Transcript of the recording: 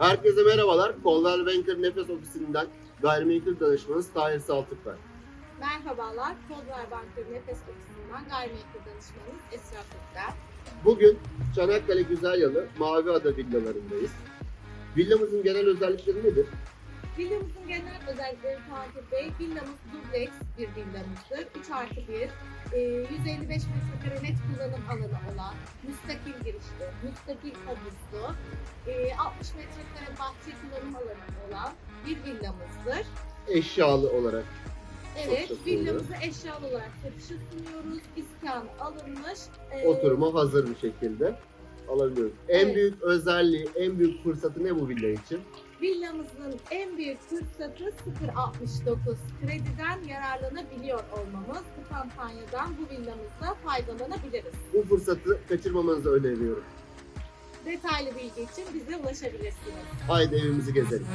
Herkese merhabalar. Coldwell Banker Nefes Ofisi'nden gayrimenkul danışmanınız Tahir Saltık ben. Merhabalar, Coldwell Banker Nefes Ofisi'nden gayrimenkul danışmanınız Esra Kutlar. Bugün Çanakkale Güzelyalı Maviada villalarındayız. Villamızın genel özellikleri nedir? Genel özellikleri Fatih Bey, villamız dubleks bir villamızdır. 3 artı 1, e, 155 metrekare net kullanım alanı olan, müstakil girişli, müstakil havuzlu, e, 60 metrekare bahçe kullanım alanı olan bir villamızdır. Eşyalı olarak. Evet, villamızı eşyalı olarak satışa sunuyoruz. İskan alınmış. e, Oturuma hazır bir şekilde alabiliyoruz. En Evet. büyük özelliği, en büyük fırsatı ne bu villa için? Villamızın en büyük fırsatı 0.69 krediden yararlanabiliyor olmamız. Bu kampanyadan bu villamızda faydalanabiliriz. Bu fırsatı kaçırmamanızı öneriyorum. Detaylı bilgi için bize ulaşabilirsiniz. Haydi evimizi gezelim.